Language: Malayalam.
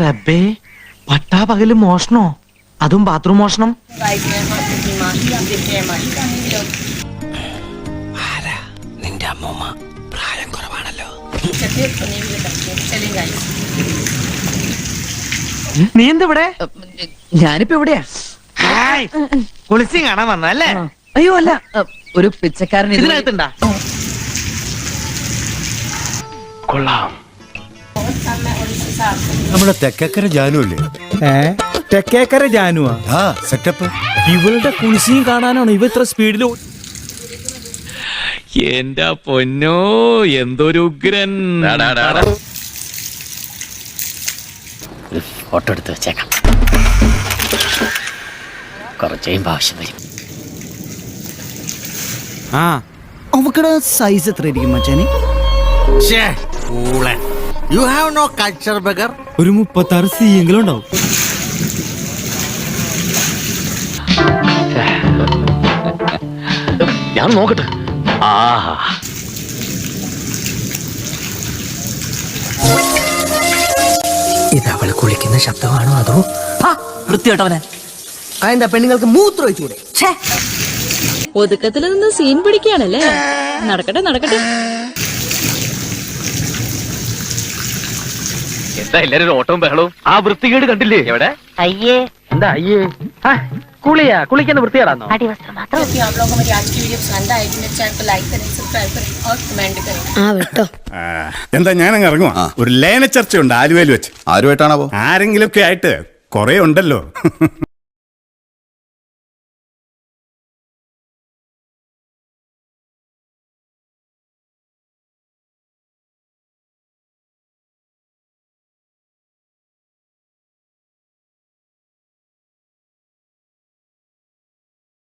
റബ്ബേ പട്ടാ പകൽ മോഷണോ? അതും ബാത്റൂം മോഷണം? നിന്റെ അമ്മൂമ്മ? പ്രായം കുറവാണല്ലോ. നീ എന്തിവിടെ ഞാനിപ്പോ എവിടെയാ? ഹായ്. കുളിസി കാണാൻ വന്നല്ലേ അയ്യോ അല്ല. ഒരു പിച്ചക്കാരൻ ഇത് ഇതിനകത്തുണ്ടാ? കൊള്ളാം. നമ്മുടെ തെക്കേക്കര ജാനു അല്ലേ ഏ? തെക്കേക്കര ജാനുവാ? ആ സെറ്റപ്പ്. ഇവളുടെ കുളിശിയും കാണാനാണ് ഇവ ഇത്ര സ്പീഡിൽ എന്റെ പൊന്നോ എന്തൊരു ഉഗ്രൻ. ഫോട്ടോ എടുത്ത് വെച്ചേക്കാം. കുറച്ച് കഴിയുമ്പോ ആവശ്യം വരും. ആ അവക്കടെ സൈസ് എത്ര ആയിരിക്കും മച്ചാനെ? You have no culture bugger ഒരു മുപ്പത്തി ആറ് സി എങ്കിലും ഉണ്ടാവും. ഞാൻ നോക്കട്ടെ. ആഹാ ഇത് കുളിക്കുന്ന ശബ്ദമാണോ അതോ? വൃത്തിയോട്ടവനെ അതെന്താ പെണ്ണുങ്ങൾക്ക് മൂത്രം ഒഴിച്ചൂടെ ഒതുക്കത്തിൽ നിന്ന് സീൻ പിടിക്കുകയാണല്ലേ? നടക്കട്ടെ നടക്കട്ടെ. എന്താ എല്ലാരും ഓട്ടവും ബഹളവും? ആ വൃത്തികേട് കണ്ടില്ലേ? എവിടെ? അയ്യേ. എന്താ അയ്യേ? കുളിയാ. കുളിക്കുന്ന വൃത്തികേടാണോ എന്താ ഞാൻ അങ്ങ് ഇറങ്ങുവാ ഒരു ലേന ചർച്ചയുണ്ട് ആലുവയിൽ വെച്ച്. ആരുമായിട്ടാണോ ആരെങ്കിലും ഒക്കെ ആയിട്ട് കൊറേ ഉണ്ടല്ലോ.